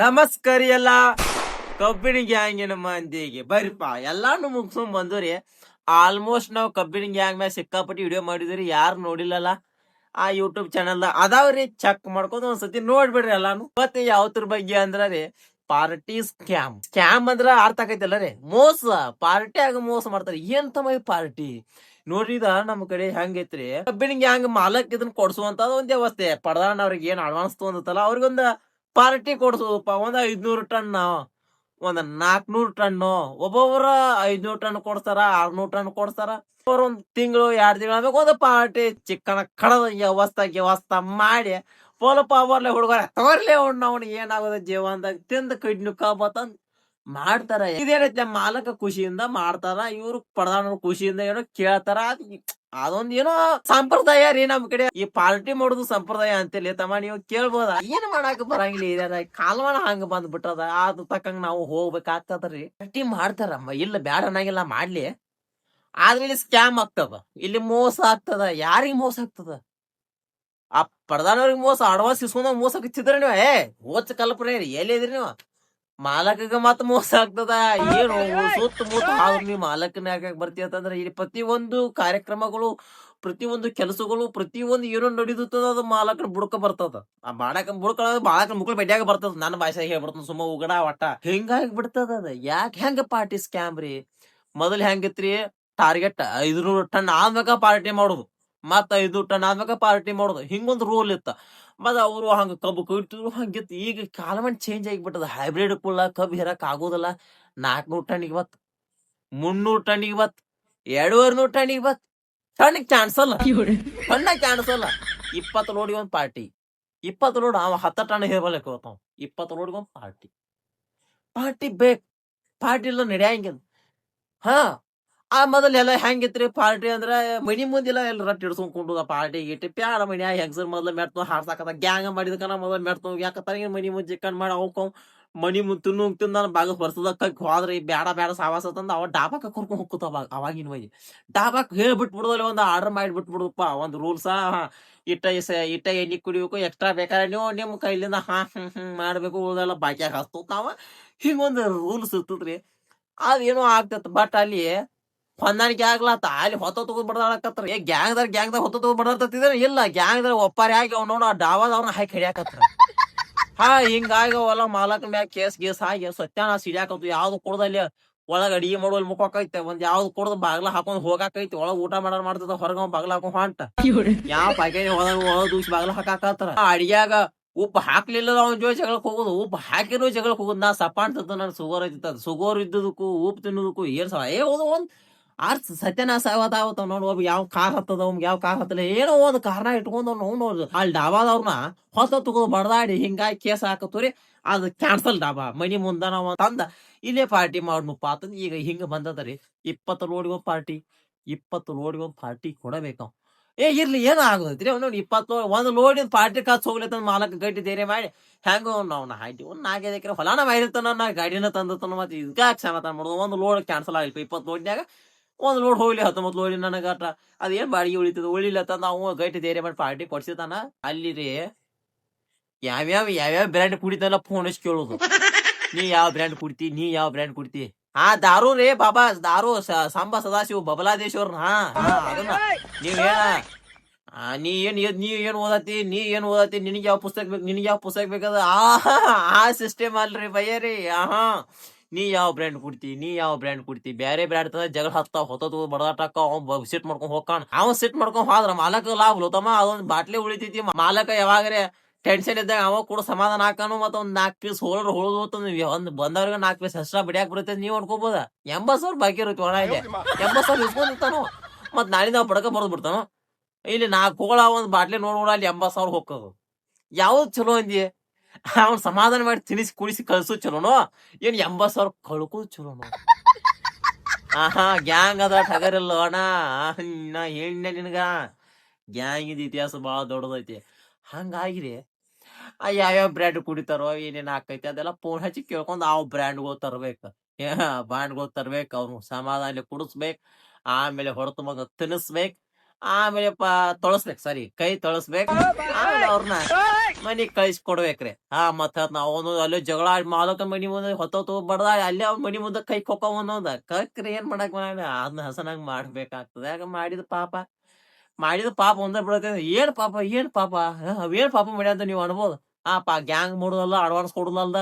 ನಮಸ್ಕಾರ ಎಲ್ಲ ಕಬ್ಬಿಣ ಗ್ಯಾಂಗಿನ ಮಂದಿಗೆ. ಬರ್ರಿಪ್ಪ ಎಲ್ಲಾನು ಮುಗಿಸ್ಕೊಂಡ್ ಬಂದ್ರಿ ಆಲ್ಮೋಸ್ಟ್ ನಾವು ಕಬ್ಬಿಣ ಗ್ಯಾಂಗ್ ಮ್ಯಾಗ ಸಿಕ್ಕಾಪಟ್ಟಿ ವಿಡಿಯೋ ಮಾಡಿದ್ರಿ ಯಾರು ನೋಡಿಲ್ಲಲ್ಲ? ಆ ಯೂಟ್ಯೂಬ್ ಚಾನಲ್ ಅದಾವ್ರಿ ಚೆಕ್ ಮಾಡ್ಕೊಂಡು ಒಂದ್ಸತಿ ನೋಡ್ಬಿಡ್ರಿ ಎಲ್ಲಾನು ಮತ್ತೆ ಯಾವತ್ತರ ಬಗ್ಗೆ ಅಂದ್ರೆ ರೀ ಪಾರ್ಟಿ ಸ್ಕ್ಯಾಮ್ ಸ್ಕ್ಯಾಮ್ ಅಂದ್ರ ಅರ್ಥ ಆಕೈತಲ್ಲ ರೀ, ಮೋಸ ಪಾರ್ಟಿ ಆಗ ಮೋಸ ಮಾಡ್ತಾರೆ. ಏನ್ ತಮ್ಮ ಪಾರ್ಟಿ ನೋಡ್ರಿ ಇದ ನಮ್ ಕಡೆ ಹೆಂಗೈತ್ರಿ, ಕಬ್ಬಿಣ ಗ್ಯಾಂಗ್ ಮಾಲಕ್ ಇದನ್ನ ಕೊಡ್ಸುವಂತ ಒಂದ್ ವ್ಯವಸ್ಥೆ. ಪಡ್ದಾಣ ಅವ್ರಿಗೆ ಏನ್ ಅಡ್ವಾನ್ಸ್ ತಗೊಂಡತ್ತಲ್ಲ, ಅವ್ರಿಗೊಂದ ಪಾರ್ಟಿ ಕೊಡ್ಸೋದಪ್ಪ. ಒಂದ್ ಐದ್ನೂರು ಟನ್ ಒಂದ್ ನಾಲ್ಕನೂರು ಟನ್. ಒಬ್ಬೊಬ್ಬರ ಐದ್ನೂರು ಟನ್ ಕೊಡ್ತಾರ ಆರ್ನೂರು ಟನ್ ಕೊಡ್ತಾರ ಒಂದ್ ತಿಂಗಳು, ಎರಡ್ ತಿಂಗಳ ಒಂದು ಪಾರ್ಟಿ ಚಿಕ್ಕನ ಕಡದ ವ್ಯವಸ್ಥೆ ವ್ಯವಸ್ಥೆ ಮಾಡಿ ಪೋಲಪ್ಪ ಬರ್ಲೆ ಹುಡುಗರ ತಗೋರ್ಲೆ ಅವ್ನ ಅವ್ನಿಗೆ ಏನಾಗೋದ? ಜೀವನದಾಗ ತಿಂದ ಕಡ್ನು ಕಾಬತ್ತಂದ್ ಮಾಡ್ತಾರ. ಇದೇನೈತೆ ಮಾಲಕ ಖುಷಿಯಿಂದ ಮಾಡ್ತಾರ. ಇವ್ರು ಪ್ರಧಾನ ಖುಷಿಯಿಂದ ಏನೋ ಕೇಳ್ತಾರ. ಅದೊಂದ್ ಏನೋ ಸಂಪ್ರದಾಯ ರೀ ನಮ್ ಕಡೆ. ಈ ಪಾರ್ಟಿ ಮಾಡುದು ಸಂಪ್ರದಾಯ ಅಂತೇಳಿ ತಮ್ಮ, ನೀವು ಕೇಳ್ಬೋದ? ಏನ್ ಮಾಡಾಕ ಬರಂಗಿಲ್ಲ ಇದ್ಯಾರ ಕಾಲ್ವಾನ ಹಂಗ ಬಂದ್ ಬಿಟ್ಟದ ಅದ್ ತಕ್ಕಂಗ್ ನಾವು ಹೋಗ್ಬೇಕಾಗ್ತದ್ರಿ. ಪಾರ್ಟಿ ಮಾಡ್ತಾರಮ್ಮ, ಇಲ್ಲ ಬ್ಯಾಡ ಅನ್ನಂಗಿಲ್ಲ, ಮಾಡ್ಲಿ. ಆದ್ರೆ ಇಲ್ಲಿ ಸ್ಕ್ಯಾಮ್ ಆಗ್ತದ, ಇಲ್ಲಿ ಮೋಸ ಆಗ್ತದ, ಯಾರಿಗ ಮೋಸ ಆಗ್ತದ? ಆ ಪಡ್ದಾನವ್ರಿಗೆ ಮೋಸ, ಅಡ್ವಾನ್ಸ್ ಇಸ್ಕೊಂಡ್ ಮೋಸ ಹಚ್ಚಿದ್ರ ನೀವು, ಏ ಓಚ್ ಕಲ್ಪನೆ ರೀ ಎಲ್ಲಿ ಇದ್ರಿ ನೀವು? ಮಾಲಕಗ ಮತ್ ಮೋಸ ಆಗ್ತದ? ಏನು? ಸುತ್ತ ಮುತ್ತ ಆದ್ರೂ ನೀವು ಮಾಲಕನ ಯಾಕೆ ಬರ್ತೀವಿ ಅಂತಂದ್ರೆ ಇಲ್ಲಿ ಪ್ರತಿಯೊಂದು ಕಾರ್ಯಕ್ರಮಗಳು ಪ್ರತಿಯೊಂದು ಕೆಲಸಗಳು ಪ್ರತಿಯೊಂದು ಏನೋ ನಡೀತದ ಅದು ಮಾಲಕನ ಬುಡಕ ಬರ್ತದ. ಆ ಮಾಡಕ ಬುಡಕ ಬಾಳಕ ಮುಕ್ಳು ಬೆಡ್ಯಾಗ ಬರ್ತದ. ನನ್ನ ಭಾಷೆ ಹೇಳ್ಬಿಡ್ತಾನ ಸುಮ್ಮ ಉಗಡ ಒಟ್ಟ ಹಿಂಗಾಗಿ ಬಿಡ್ತದ ಅದ? ಯಾಕೆ ಹೆಂಗ ಪಾರ್ಟಿ ಸ್ಕ್ಯಾಮ್ ರೀ? ಮೊದಲ್ ಹೆಂಗಿತ್ರಿ? ಟಾರ್ಗೆಟ್ ಐದ್ನೂರು ಟನ್ ಆದ್ಮೇಕ ಪಾರ್ಟಿ ಮಾಡೋದು. ಮತ್ತ ಐದು ಟನ್ ಆದ್ಮೇಲೆ ಪಾರ್ಟಿ ಮಾಡೋದು. ಹಿಂಗೊಂದು ರೂಲ್ ಇತ್ತ. ಮತ್ತ ಅವರು ಹಂಗ ಕಬ್ಬು ಕೊಯ್ತಿದ್ರು ಹಂಗಿತ್ತು ಈಗ ಕಾಲಮನ್ ಚೇಂಜ್ ಆಗಿಬಿಟ್ಟದ. ಹೈಬ್ರಿಡ್ ಕುಳ್ಳ ಕಬ್ಬು ಹೇರಕ್ ಆಗೋದಿಲ್ಲ. ನಾಲ್ಕನೂರು ಟನ್ನಿಗೆ ಬತ್ ಮುನ್ನೂರು ಟನ್ನಿಗೆ ಬತ್ ಎರಡೂವರೆ ನೂರು ಟನ್ನಿಗೆ ಬತ್ ಟನ್ನಿಗೆ ಚಾನ್ಸ್ ಅಲ್ಲ ಟನ್ನಾಗ ಚಾನ್ಸ್ ಅಲ್ಲ ಇಪ್ಪತ್ತು ಲೋಡಿಗೆ ಒಂದು ಪಾರ್ಟಿ. ಇಪ್ಪತ್ತು ಲೋಡ್ ಅವ ಹತ್ತ ಟನ್ ಹೇರ್ಬಲಕ್ ಹೋಗ್ತಾವ. ಇಪ್ಪತ್ತು ಲೋಡಿಗೆ ಒಂದು ಪಾರ್ಟಿ. ಪಾರ್ಟಿ ಬೇಕು. ಪಾರ್ಟಿ ಇಲ್ಲ ನಡೆಯಂಗಿಲ್ಲ. ಹಾ. ಆ ಮೊದಲ ಎಲ್ಲ ಹೆಂಗಿತ್ರಿ ಪಾರ್ಟಿ ಅಂದ್ರ ಮನಿ ಮುಂದಿಲ್ಲ ಎಲ್ಲ ರಟ್ ಹಿಡ್ಸ್ಕೊಂಡ್ ಪಾರ್ಟಿ ಗಿಟ್ಟಿ ಪ್ಯಾಡ ಮನಿ ಹೆಂಗಸರ್ ಮೊದಲ ಮೆಟ್ತು ಹಾರ್ಸಾಕತ್ತ ಗ್ಯಾಂಗ ಮಾಡಿದಕನ ಮೊದಲ ಮೆಟ್ತು ಯಾಕತ್ತಾರ ಮನಿ ಮುಂದೆ ಚಿಕನ್ ಮಾಡಿ ಅವ್ಕ ಮನಿ ಮುಂದೆ ತಿನ್ನು ತಿಂದ ಬಾಗ ಬರ್ತದ ಕಕ್ ಹೋದ್ರಿ ಬ್ಯಾಡ ಬ್ಯಾಡ ಸಾವಾಸ ತಂದ ಅವ ಡಾಬಾಕ ಕರ್ಕೊಂಡು ಹೋಗ್ತಾವ ಅವಾಗ ಅವಾಗಿನ ಮನಿ ಡಾಬಾಕ್ ಹೇಳ್ಬಿಟ್ಬಿಡ್ದಲ್ಲ ಒಂದು ಆರ್ಡರ್ ಮಾಡಿ ಬಿಟ್ಬಿಡುದಪ್ಪ ಒಂದ್ ರೂಲ್ಸ ಇಟ್ಟ ಇಟ್ಟ ಎಣ್ಣೆ ಕುಡಿಬೇಕು ಎಕ್ಸ್ಟ್ರಾ ಬೇಕಾದ್ರೆ ನೀವು ನಿಮ್ ಕೈಲಿಂದ ಹಾ ಹ್ಮ್ ಹ್ಮ್ ಮಾಡ್ಬೇಕು ಉಳ್ದೆಲ್ಲ ಬಾಕ್ಯಾಗ ಹಸ್ತೋತಾವ ಹಿಂಗೊಂದು ರೂಲ್ಸ್ ಇರ್ತದ್ರಿ. ಅದೇನೋ ಆಗ್ತತ್ ಬಟ್ ಅಲ್ಲಿ ಹೊಂದಾಣಿಕೆ ಆಗ್ಲಾತ ಅಲ್ಲಿ ಹೊತ್ತ ತಗೊಂಡ್ ಬಡದಾಡಕತ್ರ ಏ ಗ್ಯಾಂಗ್ದಾರ ಗ್ಯಾಂಗ್ದಾಗ ಹೊತ್ತ ತಗೊಂಡ್ ಬಡದಾಡ್ತಿದ್ರೆ ಇಲ್ಲ ಗ್ಯಾಂಗ್ದಾರ ಒಪ್ಪಾರಿ ಆಗಿ ನೋಡ ಡಾವಾದ ಅವ್ನ ಹಾಕಿ ಹಿಡಿಯಾಕತ್ರ. ಹಾ ಹಿಂಗಾಗಿ ಅವೆಲ್ಲ ಮಾಲಕನ ಮ್ಯಾಗ ಕೇಸ್ ಗೇಸ್ ಆಗಿ ಸತ್ಯಾನ ಸಿಡಿಯಾಕತ್ತು ಯಾವ್ದು ಕೊಡದಲ್ಲಿ ಒಳಗ ಅಡಿಗೆ ಮಾಡುವಲ್ಲಿ ಮುಖಕೈತೆ ಒಂದ್ ಯಾವ್ದು ಕೊಡದ್ ಬಾಗ್ಲ ಹಾಕೊಂಡ್ ಹೋಗಾಕೈತಿ. ಒಳಗ್ ಊಟ ಮಾಡಾರ ಮಾಡ್ತದ ಹೊರಗ ಬಾಗ್ಲ ಹಾಕೊಂಡ್ ಹೊಂಟ. ಯಾವ ಪ್ಯಾಕೇಜ್ ಒಳಗ ಒಳಗ್ ದೂಸಿ ಬಾಗ್ಲ ಹಾಕಾಕತ್ತಾರ ಅಡಿಗ್ಯಾಗ ಉಪ್ಪು ಹಾಕ್ಲಿಲ್ಲ ಅವ್ನ ಜೋ ಜಗಳಕ್ ಹೋಗುದು. ಉಪ್ಪು ಹಾಕಿರೋ ಜಗಳಕ್ ಹೋಗುದು. ನಾ ಸಪಾನ್ ತಿಂತ ನನ್ ಸುಗರ್ ಐತಿ ಸುಗರ್ ಇದ್ದದಕ್ಕೂ, ಉಪ್ಪು ತಿನ್ನೋದಕ್ಕೂ ಏನ್ ಸಲ. ಏ ಒಂದ್ ಆರ್ ಸತ್ಯನಾಶ ಆವತ್ತಾವತ್ತ ನೋಡ್ ಒಬ್ಬ ಯಾವ ಕಾರ್ ಹತ್ತದ ಅವ್ಗೆ ಯಾವ ಕಾರ್ ಹತ್ತಲ್ಲ ಏನೋ ಒಂದು ಕಾರಣ ಇಟ್ಕೊಂಡ್ ಅವ್ನು ಅಲ್ಲಿ ಡಾಬಾದವ್ರನ್ನ ಹೊಸ ತಗೋ ಬಡದಾಡಿ, ಹಿಂಗಾಗಿ ಕೇಸ್ ಹಾಕತ್ತವ್ರಿ ಅದು ಕ್ಯಾನ್ಸಲ್ ಡಾಬಾ. ಮನಿ ಮುಂದ ನಾವ್ ತಂದ, ಇಲ್ಲೇ ಪಾರ್ಟಿ ಮಾಡ್ನಪ್ಪ ಅಂತಂದ್ ಈಗ ಹಿಂಗ ಬಂದದರಿ. ಇಪ್ಪತ್ತು ಲೋಡಿಗೆ ಒಂದ್ ಪಾರ್ಟಿ, ಇಪ್ಪತ್ತು ಲೋಡಿಗೆ ಒಂದ್ ಪಾರ್ಟಿ ಕೊಡಬೇಕು ಏ, ಇರ್ಲಿ, ಏನ ಆಗೋದೈತ್ರಿ. ಅವ್ನು ಇಪ್ಪತ್ತು ಒಂದ್ ಲೋಡಿನ ಪಾರ್ಟಿ ಕಾಸ್ ಹೋಗ್ಲತ್ತ ಮಾಲಕ್ ಗಟ್ಟಿ ಧೈರ್ಯ ಮಾಡಿ, ಹೆಂಗ ಅವ್ನ ಹಾಕಿ ಒಂದ್ ನಾಲ್ಕೈದು ಎಕರೆ ಹೊಲಾನ ಮಾಡಿರ್ತಾನ, ನಾ ಗಾಡಿನ ತಂದತನ ಮತ್ತೆ ಇದಕ್ಕೆ ಕ್ಷಮತಾನ ಮಾಡೋದು ಒಂದು ಲೋಡ್ ಕ್ಯಾನ್ಸಲ್ ಆಗಿಲ್ಪ ಇಪ್ಪತ್ತು ಲೋಡ್ನ್ಯಾಗ. ಒಂದ್ ಲೋಡ್ ಹೋಗ್ಲಿ ಹತ್ತೊಂಬತ್ತು ಲೋಡಿ ನನಗೆ ಅಟ ಅದೇನ್ ಬಾಡಿಗೆ ಉಳಿತದ? ತಂದ ಅವ ಗಟ್ಟಿ ಧೈರ್ಯ ಮಾಡಿ ಪಾರ್ಟಿ ಕೊಡ್ಸಿತಾನ ಅಲ್ಲಿ ರೀ ಯಾವ್ಯಾವ ಯಾವ್ಯಾವ ಬ್ರ್ಯಾಂಡ್ ಕುಡಿತಾನಲ್ಲ ಫೋನ್ ಹಚ್ಚಿ ಕೇಳೋದು. ನೀ ಯಾವ ಬ್ರ್ಯಾಂಡ್ ಕುಡ್ತಿ ನೀ ಯಾವ ಬ್ರ್ಯಾಂಡ್ ಕುಡ್ತಿ? ಹಾ ದಾರು ರೇ ಬಾಬಾ ದಾರು ಸಾಂಬ ಸದಾಶಿವ ಬಬಲಾದೇಶ್ವರ್ನ. ಹಾ ಅದನ್ನ. ಆ, ನೀ ಏನ್ ನೀ ಏನ್ ಓದತಿ ನೀ ಏನ್ ಓದತಿ ನಿನಗೆ ಯಾವ ಪುಸ್ತಕ ಬೇಕು ನಿನಗೆ ಯಾವ ಪುಸ್ತಕ ಬೇಕದ ಆ ಆ ಸಿಸ್ಟಮ್ ಅಲ್ರಿ ಬಯ್ಯರಿ ಆಹಾ. ನೀ ಯಾವ ಬ್ರ್ಯಾಂಡ್ ಕುಡ್ತಿ ನೀ ಯಾವ ಬ್ರ್ಯಾಂಡ್ ಕುಡ್ತಿ ಬೇರೆ ಬ್ರ್ಯಾಂಡ್ ತಂದ ಜಗಳ ಹತ್ತಾವ ಹೊತ್ತದು ಬಡದಾಟಕ್ಕ ಅವ್ ಸಿಟ್ ಮಾಡ್ಕೊಂಡ್ ಹೋಗ್ಕಾಣ ಅವ್ ಸಿಟ್ ಮಾಡ್ಕೊಂಡ್ ಹೋದ್ರ ಮಾಲಕ ಲಾಭ ಲೋತಮ್ಮ ಅದೊಂದ್ ಬಾಟ್ಲಿ ಉಳಿತೈತಿ. ಮಾಲಕ ಯಾವಾಗ್ರೆ ಟೆನ್ಷನ್ ಇದ್ದಾಗ ಅವ ಕೂಡ ಸಮಾಧಾನ ಹಾಕಾನು ಮತ್ತ ಒಂದ್ ನಾಲ್ಕು ಪೀಸ್ ಹೋಳರ್ ಹೋಳುದು ಒಂದ್ ಬಂದವ್ರಿಗೆ ನಾಲ್ಕು ಪೀಸ್ ಹೆಸರ ಬಿಡಿಯಾಕ್ ಬರುತ್ತೆ ನೀವ್ ಅನ್ಕೋಬೋದ? ಎಂಬತ್ ಸಾವಿರ ಬಾಕಿ ಇರುತ್ತೆ ಒಣ ಇದೆ ಎಂಬತ್ ಸಾವಿರ ಇಸ್ಕೊಂಡಿರ್ತಾನು ಮತ್ ನಾಳೆ ನಾವು ಪಡಕ ಬರ್ದು ಬಿಡ್ತಾನು. ಇಲ್ಲಿ ನಾಲ್ಕು ಹೋಳ ಒಂದ್ ಬಾಟ್ಲಿ ನೋಡ್ ನೋಡ ಅಲ್ಲಿ ಎಂಬತ್ ಸಾವಿರ ಹೋಗೋದು ಯಾವ್ದು ಚಲೋ ಅಂದಿ? ಅವ್ನ್ ಸಮಾಧಾನ ಮಾಡಿ ತಿನಿಸಿ ಕುಡಿಸಿ ಕಳ್ಸು ಚಲೋನೋ? ಏನ್ ಎಂಬತ್ ಸಾವಿರ ಕಳ್ಕೋದು ಚಲೋನೋ? ಆಹಾ, ಗ್ಯಾಂಗ್ ಅದ ಟಗರಿಲ್ಲ ಅಣ್ಣ. ನಾ ಹೇಳಿನ ನಿನಗ. ಗ್ಯಾಂಗ್ ಇದ್ ಇತಿಹಾಸ ಭಾಳ ದೊಡ್ಡದೈತಿ. ಹಂಗಾಗಿರಿ. ಆ ಯಾವ್ಯಾವ ಬ್ರ್ಯಾಂಡ್ ಕುಡಿತಾರೋ ಏನೇನ್ ಹಾಕೈತಿ ಅದೆಲ್ಲ ಫೋನ್ ಹಚ್ಚಿ ಕೇಳ್ಕೊಂಡ್ ಆ ಬ್ರ್ಯಾಂಡ್ಗಳು ತರ್ಬೇಕು. ಬ್ರ್ಯಾಂಡ್ಗಳು ತರ್ಬೇಕು, ಅವ್ನು ಸಮಾಧಾನ ಕುಡಿಸ್ಬೇಕು, ಆಮೇಲೆ ಹೊರತು ಮಗ ತಿನ್ನಿಸ್ಬೇಕು ಆಮೇಲೆ ತೊಳಸ್ಬೇಕು, ಸರಿ, ಕೈ ತೊಳಸ್ಬೇಕು, ಆಮೇಲೆ ಅವ್ರನ್ನ ಮನಿಗ್ ಕಳಿಸಿ ಕೊಡ್ಬೇಕ್ರಿ ಹಾ ಮತ್ತ ಅವನು ಅಲ್ಲಿ ಜಗಳ ಮಾಲಕ ಮನಿ ಮುಂದೆ ಹೊತ್ತೊತ್ತು ಬಡ್ದ ಅಲ್ಲೇ ಅವ್ನ ಮನಿ ಮುಂದೆ ಕೈ ಕೊಕ್ಕ ಒಂದೊಂದ. ಕಕ್ರಿ ಏನ್ ಮಾಡಕ್ ಬರಲ್ಲ ಅದನ್ನ ಹಸನಾಗ್ ಮಾಡ್ಬೇಕಾಗ್ತದೆ. ಯಾಕ ಮಾಡಿದ ಪಾಪ. ಮಾಡಿದ ಪಾಪ ಒಂದ ಬಿಡತ್ತೆ ಏನ್ ಪಾಪ ಏನ್ ಪಾಪ? ಹ, ಪಾಪ ಪಾಪ ಅಂತ ನೀವು ಅನ್ಬೋದು. ಆ ಪಾ ಗ್ಯಾಂಗ್ ಮಾಡೋದಲ್ಲ ಅಡ್ವಾನ್ಸ್ ಕೊಡುದಲ್ಲ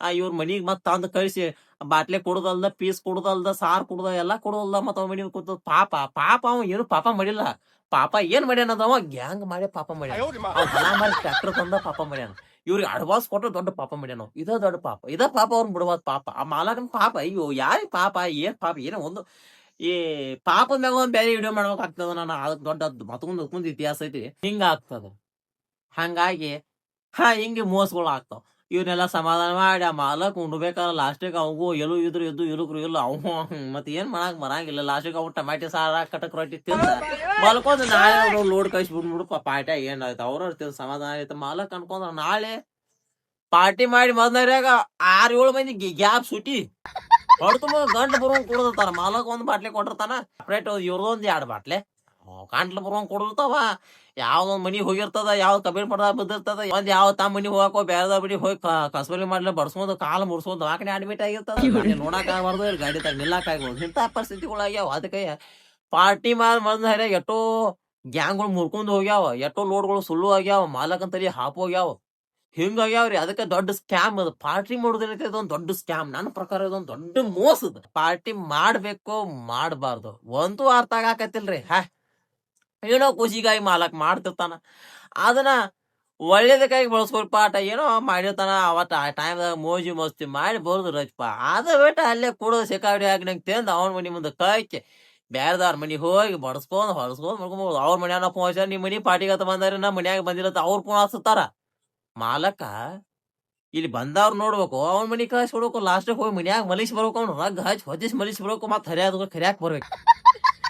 ಆ ಇವ್ರ ಮನಿಗ್ ಮತ್ತ ತಂದು ಕಳಿಸಿ ಬಾಟ್ಲೆ ಕೊಡೋದಲ್ದ ಪೀಸ್ ಕೊಡೋದಲ್ದ ಸಾರ್ ಕುಡ್ದ ಎಲ್ಲ ಕೊಡೋದಲ್ದ ಮತ್ತ ಅವ್ ಮನಿ ಕೂತ ಪಾಪ ಪಾಪ ಅವ ಏನು ಪಾಪ ಮಾಡಿಲ್ಲ. ಪಾಪ ಏನ್ ಮಾಡ್ಯಾನ ಅವ? ಗ್ಯಾಂಗ್ ಮಾಡಿ ಪಾಪ ಮಾಡ್ಯಾನ. ಹೊಲ ಮಾರಿ ಟ್ರ್ಯಾಕ್ಟರ್ ತಂದ ಪಾಪ ಮಾಡ್ಯಾನ. ಇವ್ರಿಗೆ ಅಡ್ವಾನ್ಸ್ ಕೊಟ್ಟರೆ ದೊಡ್ಡ ಪಾಪ ಮಾಡ್ಯಾನ. ಇದ ದೊಡ್ಡ ಪಾಪ. ಇದ ಪಾಪ ಅವ್ರನ್ನ ಬಿಡಬಾರ್ದು ಪಾಪ. ಆ ಮಾಲಕನ ಪಾಪ. ಅಯ್ಯೋ ಯಾರಿ ಪಾಪ? ಏನ್ ಪಾಪ? ಏನೋ ಒಂದು ಈ ಪಾಪದ ಮ್ಯಾಗ ಒಂದ್ ಬೇರೆ ವಿಡಿಯೋ ಮಾಡ್ಬೇಕಾಗ್ತದ ನಾನು. ಅದಕ್ಕೆ ದೊಡ್ಡ ಮತ್ತೊಂದು ಮುಂದ್ ಇತಿಹಾಸ ಐತಿ. ಹಿಂಗ ಆಗ್ತದ ಹಂಗಾಗಿ ಹಾ ಹಿಂಗೆ ಮೋಸಗಳು ಆಗ್ತಾವ. ಇವನ್ನೆಲ್ಲ ಸಮಾಧಾನ ಮಾಡಿ, ಆ ಮಾಲಕ್ ಉಣ್ಬೇಕಲ್ಲ ಲಾಸ್ಟಿಗೆ ಅವಗೂ ಎಲ್ಲೂ ಇದ್ರು ಇದ್ದು ಇಲುಕ್ರು ಇಲ್ಲ, ಅವ ಮತ್ತೆ ಏನ್ ಮಾಡಕ್ ಬರಂಗಿಲ್ಲ. ಲಾಸ್ಟಿಗೆ ಅವು ಟಮಾಟಿ ಸಾರ ಕಟಕ್ ರೊಟ್ಟಿ ತಿಂದ ಮಲ್ಕೊಂಡ್ ನಾಳೆ ಲೋಡ್ ಕಳ್ಸಿ ಬಿಡ್ಬಿಡು ಪಾಟ್ಯ ಏನಾಯ್ತು? ಅವ್ರ ತಿಂದು ಸಮಾಧಾನ ಆಯ್ತು. ಮಾಲಕ್ ಅನ್ಕೊಂಡ್ರ ನಾಳೆ ಪಾರ್ಟಿ ಮಾಡಿ ಮದ್ನಾಗ ಆರ್ ಏಳು ಮಂದಿ ಗ್ಯಾಪ್ ಸುಟಿ ಹೊಡ್ತು ಗಂಟು ಬರೋ ಕುಡ್ದಿರ್ತಾರ. ಮಾಲಕ್ ಒಂದ್ ಬಾಟ್ಲಿ ಕೊಟ್ಟಿರ್ತಾನ. ಸಪ್ರೇಟ್ ಇವ್ರದೊಂದ್ ಎರಡ್ ಬಾಟ್ಲೆ. ಗಂಟ್ಲು ಬರುವಂಗ ಕೊಡಿರ್ತಾವ ಯಾವ್ದೊಂದ್ ಮನಿ ಹೋಗಿರ್ತದ ಯಾವ್ ಕಬ್ಬಿನ ಪಡದ ಬಿದ್ದಿರ್ತದ ಒಂದ್ ಯಾವ ತಮ್ಮ ಮನಿ ಹೋಗಕೋ ಬೇರೆದ ಬಿಡಿ ಹೋಗಿ ಕಸಬಲಿ ಮಾಡ್ಲಿ ಬಡ್ಸ್ಕೊಂಡ್ ಕಾಲು ಮುರ್ಸೋದು ದವಾಖಾನೆ ಅಡ್ಮಿಟ್ ಆಗಿರ್ತದ. ನೋಡಾಕ ಆಗಬಾರ್ದು ಗಾಡಿ ತಗ ನಿಲ್ಲಕ್ ಆಗ್ಬೋದು ಇಂತ ಪರಿಸ್ಥಿತಿಗಳಾಗ್ಯಾವ ಅದಕ್ಕೆ ಪಾರ್ಟಿ ಮಾಲ್ ಮಂದ್ ಹರ ಎಷ್ಟೋ ಗ್ಯಾಂಗ್ಗಳು ಮುರ್ಕೊಂಡ್ ಹೋಗ್ಯಾವ. ಎಷ್ಟೋ ಲೋಡ್ಗಳು ಸುಳ್ಳು ಆಗ್ಯಾವ. ಮಾಲಕಂತಲಿ ಹಾಪ್ ಹೋಗ್ಯಾವ. ಹಿಂಗಾಗ್ಯಾವ್ರಿ ಅದಕ್ಕೆ ದೊಡ್ಡ ಸ್ಕ್ಯಾಮ್ ಅದು. ಪಾರ್ಟಿ ಮಾಡೋದೇನೈತೆ ಇದೊಂದ್ ದೊಡ್ಡ ಸ್ಕ್ಯಾಮ್. ನನ್ನ ಪ್ರಕಾರ ಇದೊಂದ್ ದೊಡ್ಡ ಮೋಸದ. ಪಾರ್ಟಿ ಮಾಡ್ಬೇಕು ಮಾಡಬಾರ್ದು? ಒಂದು ಅರ್ಥ ಆಗಾಕತ್ತಿಲ್ರಿ ಹಾ. ಏನೋ ಖುಷಿಗಾಗಿ ಮಾಲಕ್ ಮಾಡ್ತಿರ್ತಾನ. ಅದನ್ನ ಒಳ್ಳೇದಕ್ಕಾಗಿ ಬಳಸ್ಕೊಳ್ ಪಾಠ ಏನೋ ಮಾಡಿರ್ತಾನ. ಅವತ್ತ ಆ ಟೈಮ್ದಾಗ ಮೋಜು ಮಸ್ತಿ ಮಾಡಿ ಬರೋದು ರಜಪ ಅದ ಬಿಟ್ಟು ಅಲ್ಲೇ ಕೂಡೋದು ಸಿಕ್ಕಾಡಿ ಹಾಕಿ ನಂಗೆ ತಿಂದು ಅವನ ಮನೆ ಮುಂದೆ ಕೈಕೆ ಬೇರೆದವ್ರ ಮನಿ ಹೋಗಿ ಬಡಿಸ್ಕೊಂಡು ಹೊಡ್ಸ್ಕೊಂಡ್ ಮಾಡ್ಕೊಂಬೋದು ಅವ್ರ ಮನ್ಯಾಗ ಫೋನ್ ಹಚ್ಚಾರ ಮನೆ ಪಾರ್ಟಿಗೆ ಅಂತ ಬಂದಾರ ನಮ್ಮ ಮನ್ಯಾಗ ಬಂದಿರತ್ತ ಅವ್ರು ಫೋನ್ ಹಚ್ತಾರ. ಮಾಲಕ, ಇಲ್ಲಿ ಬಂದವ್ರು ನೋಡ್ಬೇಕು, ಅವ್ನ ಮನೆ ಕಳ್ಸಿ ಕೊಡ್ಬೇಕು ಲಾಸ್ಟಿಗೆ ಹೋಗಿ ಮನ್ಯಾಗ ಮಲಿಸ್ ಬರ್ಬೇಕು ಅವ್ನು. ರಗ್ ಹಚ್ಚಿ ಹೊದಿಸಿ ಮಲಿಸಿ ಬರ್ಬೇಕು ಮತ್ತೆ ಹರಿಯಾದ ಕರಿಯಾಕ್ ಬರ್ಬೇಕು.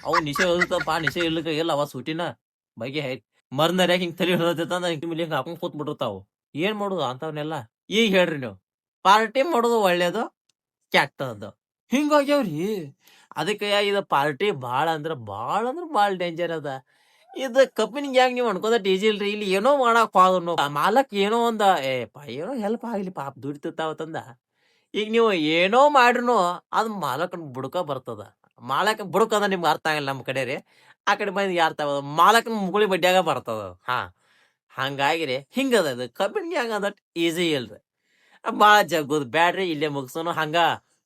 ಅವ್ ನಿಶೆ ಇರ್ತಪ್ಪ ನಿಶೆ ಇರ್ಲಿಕ್ಕ ಇಲ್ಲ ಅವ ಸೂಟಿನ ಬಗೆ ಐತಿ ಮರ್ನರ್ಯಾಗ ಹಿಂಗ್ ತಲೆ ಹಿಡಿತಂದ ಹಿಂಗ್ ಹಾಕೊಂಡ್ ಕೂತ್ ಬಿಟ್ಟಿರ್ತಾವು ಏನ್ ಮಾಡುದು ಅಂತವ್ನೆಲ್ಲ? ಈಗ ಹೇಳ್ರಿ ನೀವು. ಪಾರ್ಟಿ ಮಾಡೋದು ಒಳ್ಳೇದು, ಕೆಟ್ಟದ್ದು. ಹಿಂಗಾಗ್ಯಾವ್ರಿ ಅದಕ್ಕೆ ಇದು ಪಾರ್ಟಿ ಭಾಳ ಅಂದ್ರೆ ಭಾಳ ಅಂದ್ರೆ ಭಾಳ ಡೇಂಜರ್ ಅದ. ಇದು ಕಬ್ಬಿನ ಗ್ಯಾಂಗ್ ನೀವು ಅನ್ಕೋದಟ್ ಈಜಿ ಇಲ್ರಿ ಇಲ್ಲಿ ಏನೋ ಮಾಡಕ್ ಹೋದ್ರು ಮಾಲಕ್ ಏನೋ ಒಂದ ಏ, ಪಾ, ಏನೋ ಹೆಲ್ಪ್ ಆಗ್ಲಿ ಪಾಪ ದುಡಿತಿರ್ತಾವ ತಂದ. ಈಗ ನೀವು ಏನೋ ಮಾಡ್ರೂ ಅದ್ ಮಾಲಕ್ ಬುಡಕ ಬರ್ತದ. ಮಾಲಕನ್ ಬುಡಕ ಅಂದ್ರೆ ನಿಮ್ಗೆ ಅರ್ಥ ಆಗಿಲ್ಲ ನಮ್ಮ ಕಡೆ ರೀ ಆ ಕಡೆ ಬಂದು ಯಾರು ಆಗೋದು ಮಾಲಕನ್ ಮುಗುಳಿ ಬಡ್ಡಿಯಾಗ ಬರ್ತದ ಹಾ. ಹಂಗಾಗಿರಿ. ಹಿಂಗದ ಅದು ಕಬ್ಬಿನ ಹಂಗ ಅದಟ್ ಈಸಿ ಇಲ್ರಿ. ಭಾಳ ಜಗ್ಗುದ್ ಬ್ಯಾಡ್ರಿ. ಇಲ್ಲೇ ಮುಗಿಸೋನು. ಹಂಗ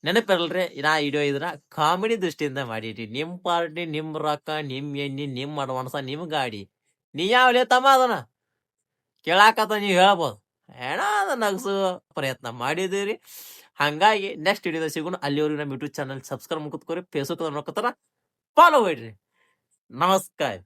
ನೆನಪಿರಲ್ರಿ. ನಾ ವಿಡಿಯೋ ಇದ್ರ ಕಾಮಿಡಿ ದೃಷ್ಟಿಯಿಂದ ಮಾಡಿರಿ. ನಿಮ್ಮ ಪಾರ್ಟಿ ನಿಮ್ಮ ರೊಕ್ಕ ನಿಮ್ಮ ಎಣ್ಣೆ ನಿಮ್ಮ ಅಡ್ವಾನ್ಸ ನಿಮ್ಮ ಗಾಡಿ. ನೀ ಯಾವಲೇ ತಮ್ಮ ಅದನ ಕೇಳಾಕತ್ತ ನೀವು ಹೇಳ್ಬೋದು. ಏನೋ ಅದ ನಗಸು ಪ್ರಯತ್ನ ಮಾಡಿದಿರಿ. ಹಂಗಾಗಿ ನೆಕ್ಸ್ಟ್ ವಿಡಿಯೋದ ಸಿಗೋಣ. ಅಲ್ಲಿವರೆಗೂ ನಮ್ಮ ಯೂಟ್ಯೂಬ್ ಚಾನಲ್ ಸಬ್ಸ್ಕ್ರೈಬ್ ಮಾಡ್ಕೊತ್ಕೋರಿ ಫೇಸ್ಬುಕ್ ನೋಡ್ಕೊತಾರ. ಫಾಲೋ ಮಾಡ್ರಿ. ನಮಸ್ಕಾರ.